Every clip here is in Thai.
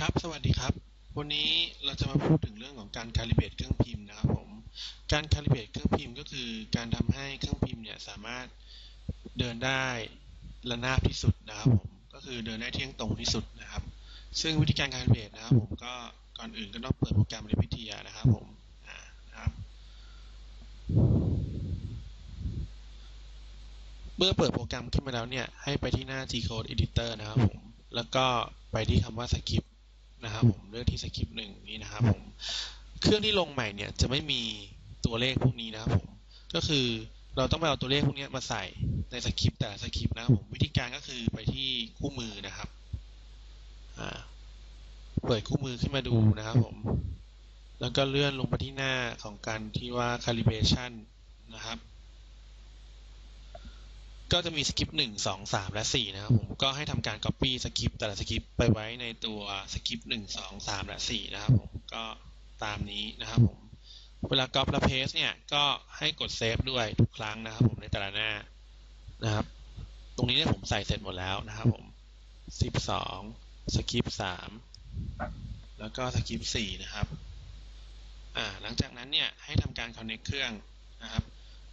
ครับ สวัสดีครับ วันนี้เราจะมาพูดถึงเรื่องของการ calibrate เครื่องพิมพ์นะครับผม การ calibrate เครื่องพิมพ์ก็คือการทำให้เครื่องพิมพ์เนี่ยสามารถเดินได้ระนาบที่สุดนะครับผม ก็คือเดินได้เที่ยงตรงที่สุดนะครับ ซึ่งวิธีการ calibrate นะครับผมก็ก่อนอื่นก็ต้องเปิดโปรแกรม Repeatia นะครับผมอ่านะครับเมื่อเปิดโปรแกรมขึ้นมาแล้วเนี่ยให้ไปที่หน้า G-code editor นะครับผม แล้วก็ไปที่คำว่า script นะครับผมเลือกที่ script หนึ่งนี้นะครับผมเครื่องที่ลงใหม่เนี่ยจะไม่มีตัวเลขพวกนี้นะครับผมก็คือเราต้องไปเอาตัวเลขพวกนี้มาใส่ในสคริปต์แต่ละสคริปต์นะครับผมวิธีการก็คือไปที่คู่มือนะครับอ่าเปิดคู่มือขึ้นมาดูนะครับผมแล้วก็เลื่อนลงไปที่หน้าของการที่ว่า calibration นะครับ ก็จะมีสคริปต์หนึ่งสองสามและสี่นะครับผมก็ให้ทำการ copy สคริปต์แต่ละสคริปต์ไปไว้ในตัวสคริปต์หนึ่งสองสามและสี่นะครับผมก็ตามนี้นะครับผมเวลา copy และ paste เนี่ยก็ให้กด save ด้วยทุกครั้งนะครับผมในแต่ละหน้านะครับ ตรงนี้เนี่ยผมใส่เสร็จหมดแล้วนะครับผมสิบสองสคริปต์สามแล้วก็สคริปต์สี่นะครับอ่าหลังจากนั้นเนี่ยให้ทำการ connect เครื่องนะครับ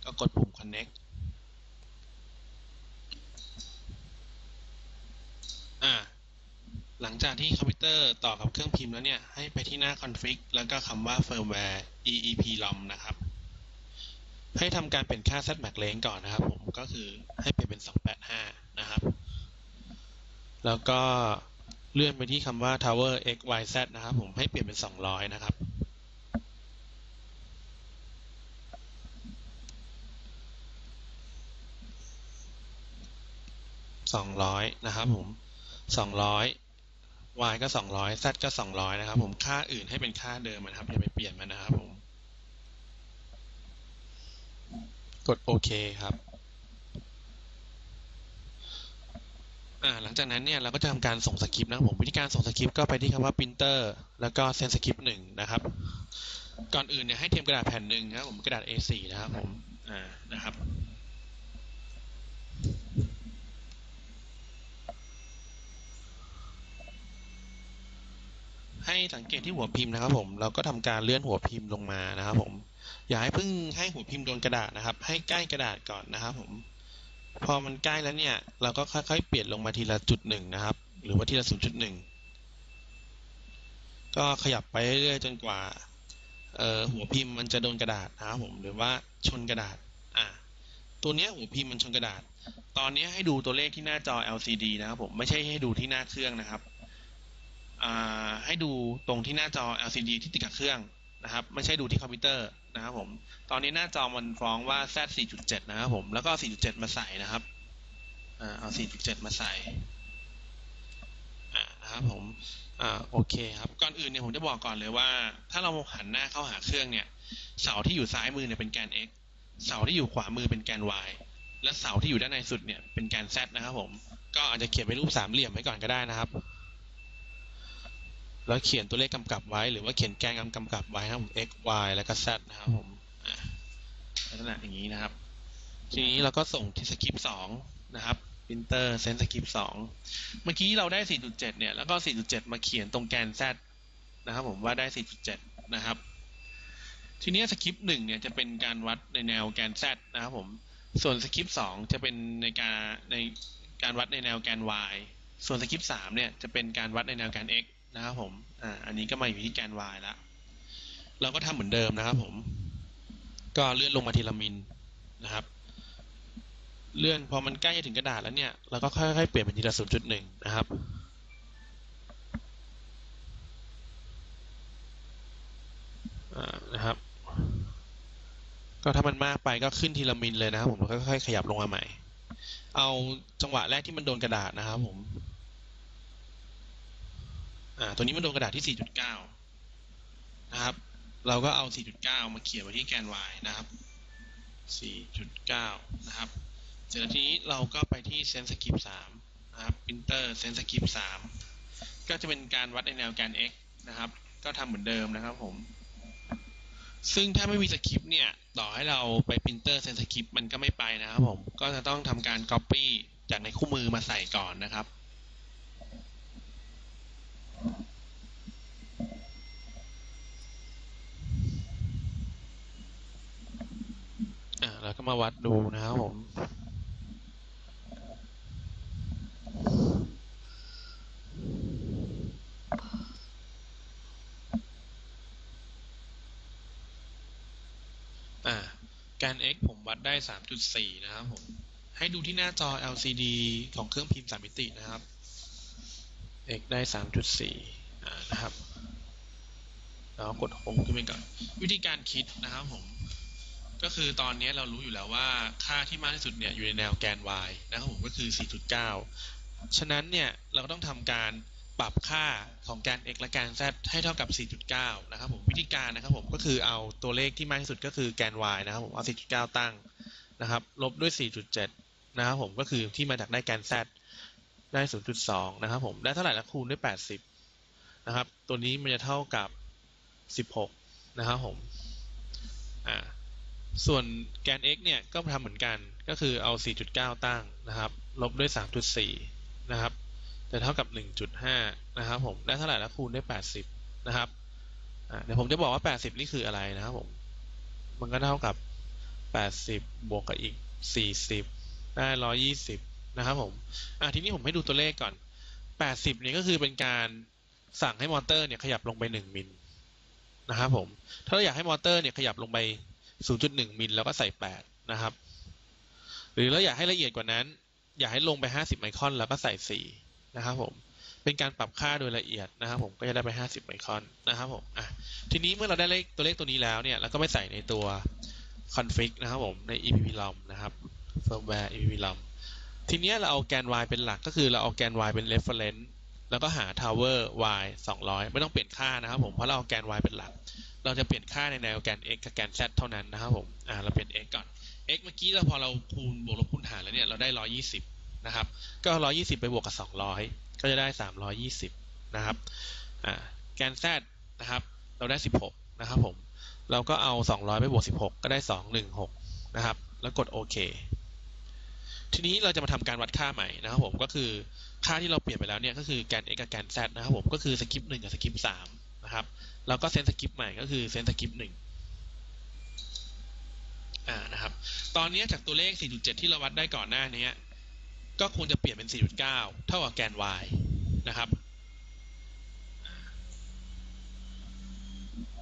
ก็กดปุ่ม connect อ่า หลังจากที่คอมพิวเตอร์ต่อกับเครื่องพิมพ์แล้วเนี่ย ให้ไปที่หน้า config แล้วก็คำว่า firmware eeprom นะครับ ให้ทำการเปลี่ยนค่า zmax range ก่อนนะครับผม ก็คือให้เปลี่ยนเป็น 285 นะครับ แล้วก็เลื่อนไปที่คำว่า tower xyz นะครับผม ให้เปลี่ยนเป็น 200 นะครับ200นะครับผม 200 y ก็ 200 z ก็ 200 นะครับ ผมค่าอื่นให้เป็นค่าเดิมนะครับอย่าไปเปลี่ยนมันนะครับผม กดโอเคครับหลังจากนั้นเนี่ยเราก็จะทำการส่งสคริปต์นะครับผมวิธีการส่งสคริปต์ก็ไปที่คำว่า printer แล้วก็ send script หนึ่งนะครับ ก่อนอื่นเนี่ยให้เตรียมกระดาษแผ่นหนึ่งนะครับผมกระดาษ A4 นะครับผมอ่านะครับ ให้สังเกตที่หัวพิมพ์นะครับ ผมเราก็ทำการเลื่อนหัวพิมพ์ลงมานะครับ ผม อย่าให้เพิ่งให้หัวพิมพ์โดนกระดาษนะครับ ให้ใกล้กระดาษก่อนนะครับ ผม พอมันใกล้แล้วเนี่ย เราก็ค่อยๆเปลี่ยนลงมาทีละจุดหนึ่งนะครับ หรือว่าทีละศูนย์จุดหนึ่งก็ขยับไปเรื่อยๆจนกว่าหัวพิมพ์มันจะโดนกระดาษนะครับผมหรือว่าชนกระดาษอ่าตัวเนี้ยหัวพิมพ์มันชนกระดาษ ตอนนี้ให้ดูตัวเลขที่หน้าจอ LCD นะครับผมไม่ใช่ให้ดูที่หน้าเครื่องนะครับ ให้ดูตรงที่หน้าจอ LCD ที่ติดกับเครื่องนะครับ ไม่ใช่ดูที่คอมพิวเตอร์นะครับผม ตอนนี้หน้าจอมันฟ้องว่า Z 4.7 นะครับผม แล้วก็ 4.7 มาใส่นะครับอเอา 4.7 มาใส่นะครับผมอโอเคครับ ก่อนอื่นเนี่ยผมจะบอกก่อนเลยว่า ถ้าเราหันหน้าเข้าหาเครื่องเนี่ย เสาที่อยู่ซ้ายมือเนี่ยเป็นแกน x เสาที่อยู่ขวามือเป็นแกน y และเสาที่อยู่ด้านในสุดเนี่ยเป็นแกน z นะครับผม ก็อาจจะเขียนเป็นรูปสามเหลี่ยมไว้ก่อนก็ได้นะครับ แล้วเขียนตัวเลขกำกับไว้ หรือว่าเขียนแกนกำกับไว้นะครับผม x y แล้วก็ z นะครับผมอ่าลักษณะอย่างนี้นะครับ ทีนี้เราก็ส่งที่สคริปต์สองนะครับ printer send สคริปต์สองเมื่อกี้เราได้ 4.7 เนี่ย แล้วก็ 4.7 มาเขียนตรงแกน z นะครับผมว่าได้ 4.7 นะครับ ทีนี้สคริปต์หนึ่งเนี่ยจะเป็นการวัดในแนวแกน z นะครับผม ส่วนสคริปต์สองจะเป็นในการในการวัดในแนวแกน y ส่วนสคริปต์สามเนี่ยจะเป็นการวัดในแนวแกน x นะครับผม อ่า อันนี้ก็มาอยู่ที่แกน y แล้วเราก็ทำเหมือนเดิมนะครับผม ก็เลื่อนลงมาทีละมิลนะครับ เลื่อนพอมันใกล้จะถึงกระดาษแล้วเนี่ย เราก็ค่อยๆเปลี่ยนเป็นทีละศูนย์จุดหนึ่งนะครับอ่านะครับ ก็ถ้ามันมากไปก็ขึ้นทีละมิลเลยนะครับผมแล้วค่อยๆขยับลงมาใหม่ เอาจังหวะแรกที่มันโดนกระดาษนะครับผม อ่าตัวนี้มันโดนกระดาษที่ 4.9 นะครับ เราก็เอา 4.9 มาเขียนไว้ที่แกน y นะครับ 4.9 นะครับ เสร็จแล้วทีนี้เราก็ไปที่ send script 3นะครับ printer send script 3 ก็จะเป็นการวัดในแนวแกน x นะครับ ก็ทำเหมือนเดิมนะครับผม ซึ่งถ้าไม่มีสคริปต์เนี่ย ต่อให้เราไป printer send script มันก็ไม่ไปนะครับผม ก็จะต้องทำการ copy จากในคู่มือมาใส่ก่อนนะครับ อ่าแล้วก็ มาวัดดูนะครับผม อ่าแกน x ผมวัดได้ 3.4 นะครับผม ให้ดูที่หน้าจอ LCD ของเครื่องพิมพ์3มิตินะครับ x ได้ 3.4 อ่า นะครับแล้วกดโฮมขึ้นไปก่อน วิธีการคิดนะครับผม ก็คือตอนนี้เรารู้อยู่แล้วว่าค่าที่มากที่สุดเนี่ยอยู่ในแนวแกน y นะครับผมก็คือ 4.9 ฉะนั้นเนี่ยเราก็ต้องทำการปรับค่าของแกน x และแกน z ให้เท่ากับ 4.9 นะครับผมวิธีการนะครับผมก็คือเอาตัวเลขที่มากที่สุดก็คือแกน y นะครับผมเอา 4.9 ตั้งนะครับลบด้วย 4.7 นะครับผมก็คือที่มาจากได้แกน z ได้ 0.2 นะครับผมได้เท่าไหร่แล้วคูณด้วย 80 นะครับ ตัวนี้มันจะเท่ากับ 16 นะครับผมอ่า ส่วนแกน x เนี่ยก็ทำเหมือนกันก็คือเอา 4.9 ตั้งนะครับ ลบด้วย 3.4 นะครับจะเท่ากับ 1.5 นะครับผมได้เท่าไหร่แล้วคูณด้วย 80 นะครับเดี๋ยวผมจะบอกว่า 80 นี่คืออะไรนะครับผม มันก็เท่ากับ 80 บวกกับอีก 40 ได้ 120 นะครับผมอะทีนี้ผมให้ดูตัวเลขก่อน 80 เนี่ยก็คือเป็นการสั่งให้มอเตอร์เนี่ยขยับลงไป 1 มิลนะครับผม ถ้าเราอยากให้มอเตอร์เนี่ยขยับลงไป 0.1มิลแล้วก็ใส่8นะครับ หรือเราอยากให้ละเอียดกว่านั้น อยากให้ลงไป 50 ไมครอนแล้วก็ใส่ 4 นะครับผมเป็นการปรับค่าโดยละเอียดนะครับผมก็จะได้ไป 50 ไมครอนนะครับผมอะทีนี้เมื่อเราได้เลขตัวเลขตัวนี้แล้วเนี่ยเราก็ไปใส่ในตัว config นะครับผมใน epprom นะครับ firmware epprom ทีนี้เราเอาแกน y เป็นหลักก็คือเราเอาแกน y เป็น reference แล้วก็หา tower y 200 ไม่ต้องเปลี่ยนค่านะครับผมเพราะเราเอาแกน y เป็นหลัก เราจะเปลี่ยนค่าในแนวแกน x กับแกน z เท่านั้นนะครับผมอ่าเราเปลี่ยน x ก่อน x เมื่อกี้เราพอเราคูณบวกลบคูณหารแล้วเนี่ยเราได้ 120 นะครับ ก็ 120 ไปบวกกับ 200 ก็จะได้ 320 นะครับอ่าแกน z นะครับ เราได้ 16 นะครับผม เราก็เอา 200 ไปบวก 16 ก็ได้ 216 นะครับ แล้วกดโอเคทีนี้เราจะมาทำการวัดค่าใหม่นะครับผมก็คือค่าที่เราเปลี่ยนไปแล้วเนี่ยก็คือแกน x กับแกน z นะครับผมก็คือสกิป1กับสกิป3 นะครับ แล้วก็เซนสกิปใหม่ก็คือเซนสกิป1อ่านะครับ ตอนนี้จากตัวเลข 4.7 ที่เราวัดได้ก่อนหน้านี้ก็ควรจะเปลี่ยนเป็น 4.9 เท่ากับแกน y นะครับ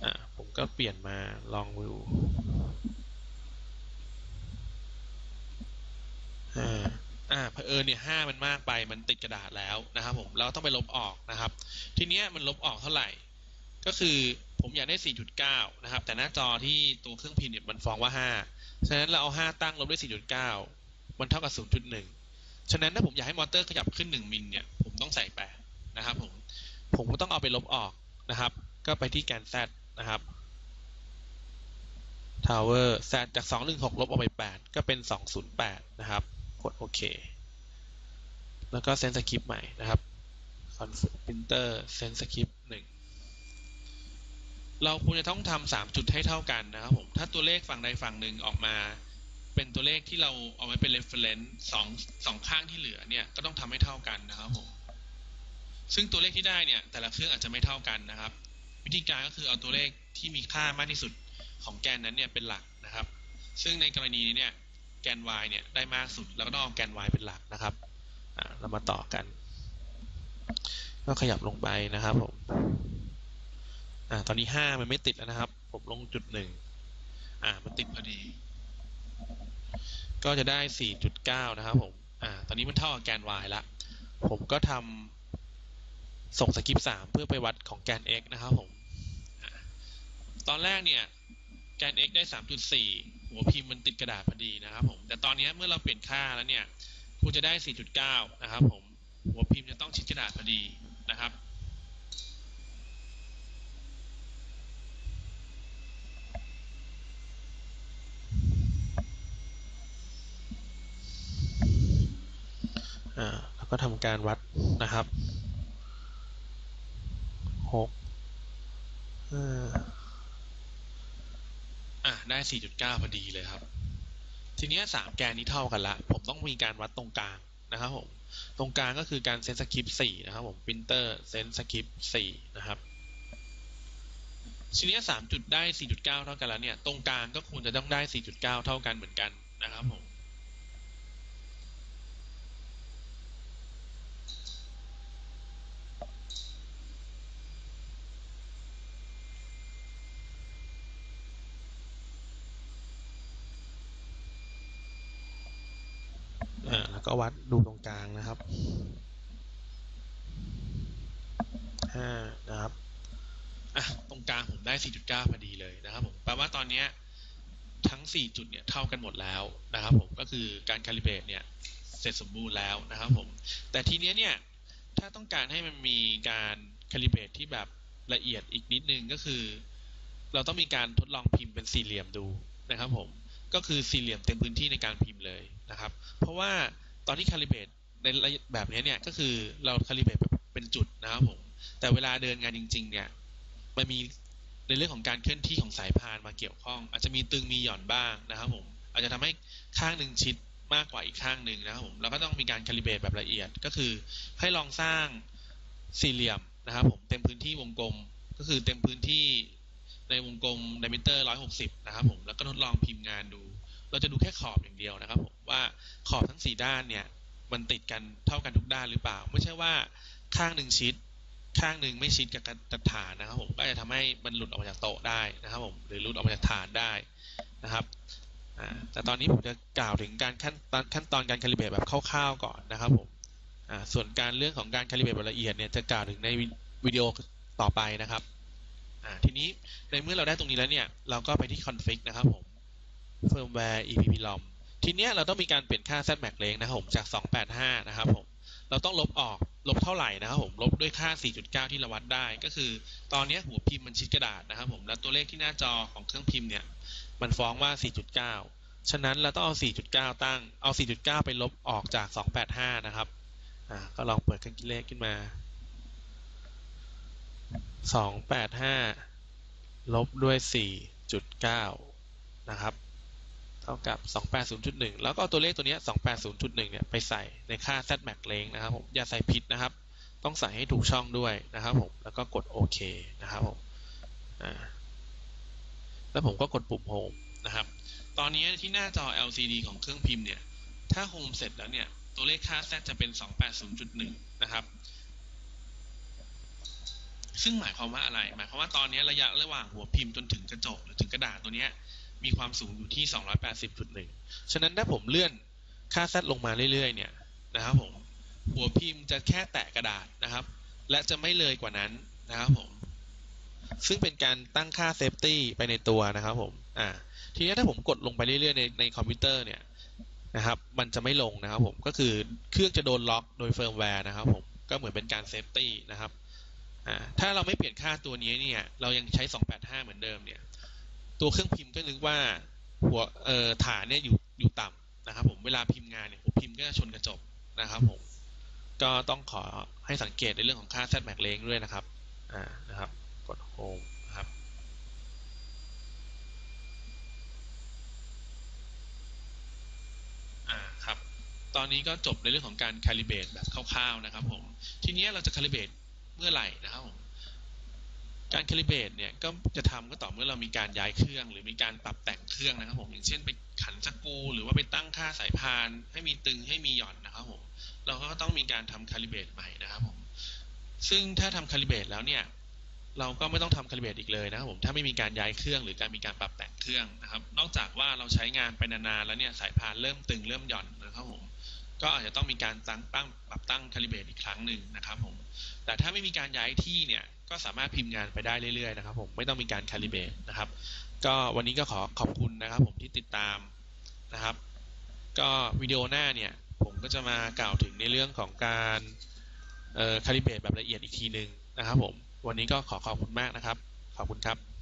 อ่าผมก็เปลี่ยนมาลองดูอ่าอ่าเผอิญเนี่ยห้ามันมากไปมันติดกระดาษแล้วนะครับผมเราต้องไปลบออกนะครับ ทีเนี้ยมันลบออกเท่าไหร่ ก็คือผมอยากได้ 4.9 นะครับ แต่หน้าจอที่ตัวเครื่องพิมพ์เนี่ยมันฟ้องว่า 5 ฉะนั้นเราเอา 5 ตั้งลบด้วย 4.9 มันเท่ากับ 0.1 ฉะนั้นถ้าผมอยากให้มอเตอร์ขยับขึ้น 1 มิลเนี่ย ผมต้องใส่8นะครับผม ผมก็ต้องเอาไปลบออกนะครับ ก็ไปที่แกน z นะครับ tower z จาก 216 ลบออกไป 8 ก็เป็น 208 นะครับ กดโอเค แล้วก็เซนสคริปใหม่นะครับ config printer เซนสคริป1 เราควรจะต้องทำสามจุดให้เท่ากันนะครับผม ถ้าตัวเลขฝั่งใดฝั่งหนึ่งออกมา เป็นตัวเลขที่เราเอาไว้เป็น reference สองสองข้างที่เหลือเนี่ยก็ต้องทำให้เท่ากันนะครับผม ซึ่งตัวเลขที่ได้เนี่ยแต่ละเครื่องอาจจะไม่เท่ากันนะครับ วิธีการก็คือเอาตัวเลขที่มีค่ามากที่สุดของแกนนั้นเนี่ยเป็นหลักนะครับ ซึ่งในกรณีนี้เนี่ยแกน y เนี่ยได้มากสุดแล้วก็ต้องเอาแกน y เป็นหลักนะครับเรามาต่อกัน ก็ขยับลงไปนะครับผม อ่าตอนนี้ห้ามันไม่ติดแล้วนะครับ ผมลงจุดหนึ่งอ่ามันติดพอดี ก็จะได้สี่จุดเก้านะครับผมอ่าตอนนี้มันเท่ากับแกน y ละ ผมก็ทำส่งสกิปสามเพื่อไปวัดของแกน x นะครับผม ตอนแรกเนี่ยแกน x ได้สามจุดสี่หัวพิมพ์มันติดกระดาษพอดีนะครับผม แต่ตอนนี้เมื่อเราเปลี่ยนค่าแล้วเนี่ยคุณจะได้สี่จุดเก้านะครับผม หัวพิมพ์จะต้องชิดกระดาษพอดีนะครับ อ่า แล้ว ก็ทำการวัดนะครับหกอ่าอะได้4.9พอดีเลยครับ ทีนี้สามแกนนี้เท่ากันละ ผมต้องมีการวัดตรงกลางนะครับผม ตรงกลางก็คือการเซนสคริปต์4นะครับผม printer เซนสคริปต์4นะครับทีนี้สามจุดได้สี่จุดเก้าเท่ากันแล้วเนี่ย ตรงกลางก็ควรจะต้องได้สี่จุดเก้าเท่ากันเหมือนกันนะครับผม อ่าแล้วก็ วัดดูตรงกลางนะครับห้านะครับอะตรงกลางผมได้4.9พอดีเลยนะครับผมแปลว่าตอนเนี้ยทั้ง4จุดเนี่ยเท่ากันหมดแล้วนะครับผมก็คือการคาลิเบรตเนี่ยเสร็จสมบูรณ์แล้วนะครับผมแต่ทีเนี้ยเนี่ยถ้าต้องการให้มันมีการคาลิเบรตที่แบบละเอียดอีกนิดนึงก็คือ เราต้องมีการทดลองพิมพ์เป็นสี่เหลี่ยมดูนะครับผมก็คือสี่เหลี่ยมเต็มพื้นที่ในการพิมพ์เลยนะครับ เพราะว่า ตอนที่คาลิเบตในแบบนี้เนี่ยก็คือเราคาลิเบตแบบเป็นจุดนะครับผม แต่เวลาเดินงานจริง ๆ เนี่ยมันมีในเรื่องของการเคลื่อนที่ของสายพานมาเกี่ยวข้อง อาจจะมีตึงมีหย่อนบ้างนะครับผมอาจจะทำให้ข้างหนึ่งชิดมากกว่าอีกข้างหนึ่งนะครับผมเราก็ต้องมีการคาลิเบตแบบละเอียดก็คือให้ลองสร้างสี่เหลี่ยมนะครับผมเต็มพื้นที่วงกลมก็คือเต็มพื้นที่ในวงกลมไดมิเตอร์ 160 นะครับผม แล้วก็ทดลองพิมพ์งานดู เราจะดูแค่ขอบอย่างเดียวนะครับผมว่าขอบทั้งสี่ด้านเนี่ยมันติดกันเท่ากันทุกด้านหรือเปล่า ไม่ใช่ว่าข้างหนึ่งชิด ข้างหนึ่งไม่ชิดกับกับฐานนะครับผมก็จะทำให้มันหลุดออกมาจากโต๊ะได้นะครับผมหรือหลุดออกมาจากฐานได้นะครับแต่ตอนนี้ผมจะกล่าวถึงการขั้นตอนขั้นตอนการคาลิเบรตแบบคร่าวๆก่อนนะครับผมส่วนการเรื่องของการคาลิเบรตแบบละเอียดเนี่ยจะกล่าวถึงในวิดีโอต่อไปนะครับทีนี้ในเมื่อเราได้ตรงนี้แล้วเนี่ยเราก็ไปที่ config นะครับผม firmware epprom ทีเนี้ยเราต้องมีการเปลี่ยนค่า zmax range นะครับผมจาก 285 นะครับผม เราต้องลบออก ลบเท่าไหร่นะครับผม ลบด้วยค่า 4.9 ที่เราวัดได้ ก็คือ ตอนนี้หัวพิมพ์มันชิดกระดาษนะครับผม แล้วตัวเลขที่หน้าจอของเครื่องพิมพ์เนี่ย มันฟ้องว่า 4.9 ฉะนั้นเราต้องเอา 4.9 ตั้ง เอา 4.9 ไปลบออกจาก 285 นะครับ อ่า ก็ลองเปิดเครื่องคิดเลขขึ้นมา 285 ลบด้วย 4.9 นะครับ เท่ากับ 280.1 แล้วก็เอาตัวเลขตัวนี้ 280.1 เนี่ยไปใส่ในค่า zmax range นะครับผม อย่าใส่ผิดนะครับ ต้องใส่ให้ถูกช่องด้วยนะครับผม แล้วก็กดโอเคนะครับผม แล้วผมก็กดปุ่ม Home นะครับ ตอนนี้ที่หน้าจอ LCD ของเครื่องพิมพ์เนี่ย ถ้า Home เสร็จแล้วเนี่ย ตัวเลขค่า Z จะเป็น 280.1 นะครับ ซึ่งหมายความว่าอะไร หมายความว่าตอนนี้ระยะระหว่างหัวพิมพ์จนถึงกระจกหรือถึงกระดาษตัวเนี้ย มีความสูงอยู่ที่ 280.1 ฉะนั้นถ้าผมเลื่อนค่า Z ลงมาเรื่อยๆ เนี่ยนะครับผมหัวพิมพ์จะแค่แตะกระดาษนะครับ และจะไม่เลยกว่านั้นนะครับผม ซึ่งเป็นการตั้งค่าเซฟตี้ไปในตัวนะครับผมอ่าทีนี้ถ้าผมกดลงไปเรื่อยๆในในคอมพิวเตอร์เนี่ยนะครับ มันจะไม่ลงนะครับผมก็คือเครื่องจะโดนล็อกโดยเฟิร์มแวร์นะครับผมก็เหมือนเป็นการเซฟตี้นะครับอ่าถ้าเราไม่เปลี่ยนค่าตัวนี้เนี่ย เรายังใช้ 285 เหมือนเดิมเนี่ย ตัวเครื่องพิมพ์ก็นึกว่าหัวเอ่อฐานเนี่ยอยู่อยู่ต่ำนะครับ ผมเวลาพิมพ์งานเนี่ยหัวพิมพ์ก็จะชนกระจกนะครับ ผมก็ต้องขอให้สังเกตในเรื่องของค่า zmax range ด้วยนะครับอ่านะครับ กด home นะครับอ่าครับตอนนี้ก็จบในเรื่องของการคาลิเบรตแบบคร่าวๆนะครับ ผมทีนี้เราจะคาลิเบรตเมื่อไหร่นะครับผม การคาลิเบตเนี่ยก็จะทำก็ต่อเมื่อเรามีการย้ายเครื่อง หรือมีการปรับแต่งเครื่องนะครับผมอย่างเช่นไปขันสกูหรือว่าไปตั้งค่าสายพานให้มีตึงให้มีหย่อนนะครับผมเราก็ต้องมีการทำคาลิเบตใหม่นะครับผมซึ่งถ้าทำคาลิเบตแล้วเนี่ยเราก็ไม่ต้องทำคาลิเบตอีกเลยนะครับผมถ้าไม่มีการย้ายเครื่องหรือการมีการปรับแต่งเครื่องนะครับ นอกจากว่าเราใช้งานไปนานๆแล้วเนี่ยสายพานเริ่มตึงเริ่มหย่อนนะครับผมก็อาจจะต้องมีการตั้งตั้งปรับตั้งคาลิเบตอีกครั้งหนึ่งนะครับผม แต่ถ้าไม่มีการย้ายที่เนี่ยก็สามารถพิมพ์งานไปได้เรื่อยๆนะครับผมไม่ต้องมีการคาลิเบรตนะครับ ก็วันนี้ก็ขอขอบคุณนะครับ ผมที่ติดตามนะครับ ก็วิดีโอหน้าเนี่ยผมก็จะมากล่าวถึงในเรื่องของการคาลิเบรตแบบละเอียดอีกทีหนึ่งนะครับผมวันนี้ก็ขอขอบคุณมากนะครับ ขอบคุณครับ